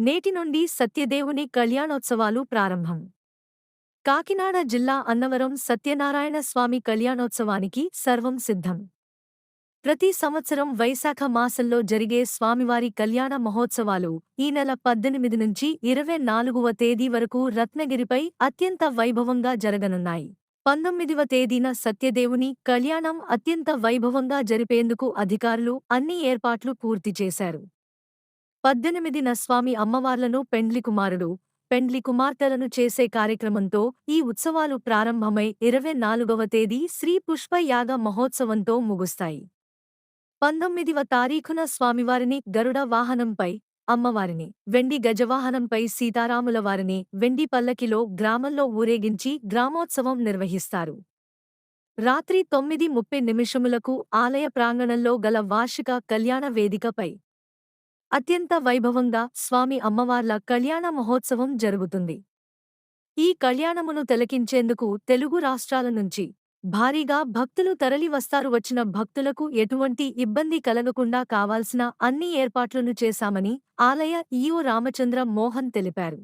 నేటి నుండి సత్యదేవుని కళ్యాణోత్సవాలు ప్రారంభం. కాకినాడ జిల్లా అన్నవరం సత్యనారాయణ స్వామి కళ్యాణోత్సవానికి సర్వం సిద్ధం. ప్రతి సంవత్సరం వైశాఖ మాసంలో జరిగే స్వామివారి కళ్యాణ మహోత్సవాలు ఈ నెల పద్దెనిమిది నుంచి ఇరవై నాలుగవ తేదీ వరకు రత్నగిరిపై అత్యంత వైభవంగా జరగనున్నాయి. పంతొమ్మిదివ తేదీన సత్యదేవుని కళ్యాణం అత్యంత వైభవంగా జరిపేందుకు అధికారులు అన్ని ఏర్పాట్లు పూర్తి చేశారు. పద్దెనిమిదిన స్వామి అమ్మవార్లను పెండ్లి కుమారుడు పెండ్లి కుమార్తెలను చేసే కార్యక్రమంతో ఈ ఉత్సవాలు ప్రారంభమై ఇరవై నాలుగవ తేదీ శ్రీ పుష్పయాగ మహోత్సవంతో ముగుస్తాయి. పంతొమ్మిదివ తారీఖున స్వామివారిని గరుడ వాహనంపై అమ్మవారిని వెండి గజవాహనంపై సీతారాముల వారిని వెండి పల్లకిలో గ్రామంలో ఊరేగించి గ్రామోత్సవం నిర్వహిస్తారు. రాత్రి తొమ్మిది ముప్పై నిమిషములకు ఆలయ ప్రాంగణంలో గల వార్షిక కళ్యాణ వేదికపై అత్యంత వైభవంగా స్వామి అమ్మవార్ల కళ్యాణ మహోత్సవం జరుగుతుంది. ఈ కళ్యాణమును తిలకించేందుకు తెలుగు రాష్ట్రాల నుంచి భారీగా భక్తులు తరలి వస్తారు. వచ్చిన భక్తులకు ఎటువంటి ఇబ్బంది కలగకుండా కావాల్సిన అన్ని ఏర్పాట్లను చేశామని ఆలయ ఈఓ రామచంద్ర మోహన్ తెలిపారు.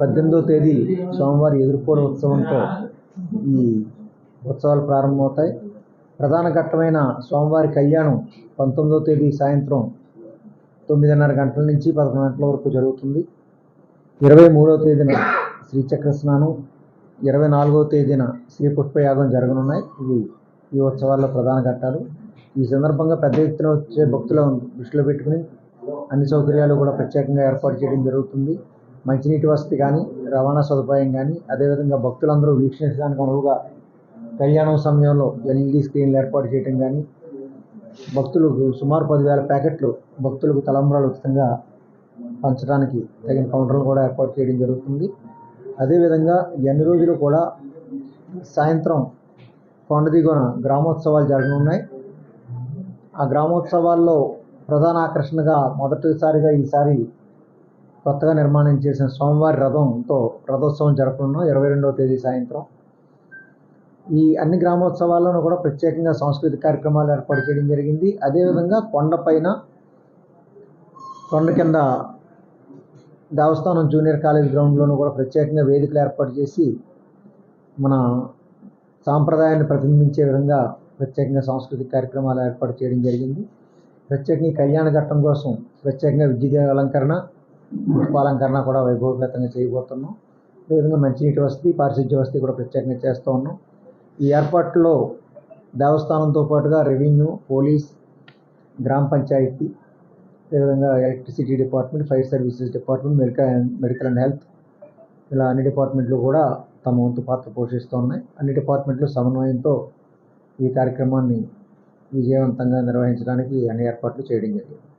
పద్దెనిమిదో తేదీ స్వామివారి ఎదుర్కోవడం ఉత్సవంతో ఈ ఉత్సవాలు ప్రారంభమవుతాయి. ప్రధాన ఘట్టమైన స్వామివారి కళ్యాణం పంతొమ్మిదో తేదీ సాయంత్రం తొమ్మిదిన్నర గంటల నుంచి పదకొండు గంటల వరకు జరుగుతుంది. ఇరవై మూడవ తేదీన శ్రీచక్ర స్నానం ఇరవై నాలుగవ తేదీన శ్రీ పుష్పయాగం జరగనున్నాయి. ఇవి ఈ ఉత్సవాల్లో ప్రధాన ఘట్టాలు. ఈ సందర్భంగా పెద్ద ఎత్తున వచ్చే భక్తులను దృష్టిలో పెట్టుకుని అన్ని సౌకర్యాలు కూడా ప్రత్యేకంగా ఏర్పాటు చేయడం జరుగుతుంది. మంచినీటి వసతి కానీ రవాణా సదుపాయం కానీ అదేవిధంగా భక్తులందరూ వీక్షించడానికి అనువుగా కళ్యాణం సమయంలో ఎల్ఈడి స్క్రీన్లు ఏర్పాటు చేయడం కానీ భక్తులకు సుమారు పదివేల ప్యాకెట్లు భక్తులకు తలంబ్రాలు ఉచితంగా పంచడానికి తగిన కౌంటర్లు కూడా ఏర్పాటు చేయడం జరుగుతుంది. అదేవిధంగా ఎన్ని రోజులు కూడా సాయంత్రం కొండ గ్రామోత్సవాలు జరగనున్నాయి. ఆ గ్రామోత్సవాల్లో ప్రధాన ఆకర్షణగా మొదటిసారిగా ఈసారి కొత్తగా నిర్మాణం చేసిన స్వామివారి రథంతో రథోత్సవం జరపనున్నాం ఇరవై రెండవ తేదీ సాయంత్రం. ఈ అన్ని గ్రామోత్సవాల్లోనూ కూడా ప్రత్యేకంగా సాంస్కృతిక కార్యక్రమాలు ఏర్పాటు చేయడం జరిగింది. అదేవిధంగా కొండపైన కొండ కింద దేవస్థానం జూనియర్ కాలేజ్ గ్రౌండ్లోనూ కూడా ప్రత్యేకంగా వేదికలు ఏర్పాటు చేసి మన సాంప్రదాయాన్ని ప్రతిబింబించే విధంగా ప్రత్యేకంగా సాంస్కృతిక కార్యక్రమాలు ఏర్పాటు చేయడం జరిగింది. ప్రత్యేకంగా కళ్యాణ ఘట్టం కోసం ప్రత్యేకంగా విద్యుత్ అలంకరణ పుష్పాలంకరణ కూడా వైభవపేతంగా చేయబోతున్నాం. అదేవిధంగా మంచినీటి వసతి పారిశుద్ధ్య వసతి కూడా ప్రత్యేకంగా చేస్తూ ఉన్నాం. ఈ ఏర్పాట్లో దేవస్థానంతో పాటుగా రెవెన్యూ పోలీస్ గ్రామ పంచాయతీ అదేవిధంగా electricity department fire services department medical medical and health ఇలా అన్ని డిపార్ట్మెంట్లు కూడా తమ వంతు పాత్ర పోషిస్తూ ఉన్నాయి. అన్ని డిపార్ట్మెంట్లు సమన్వయంతో ఈ కార్యక్రమాన్ని విజయవంతంగా నిర్వహించడానికి అన్ని ఏర్పాట్లు చేయడం జరిగింది.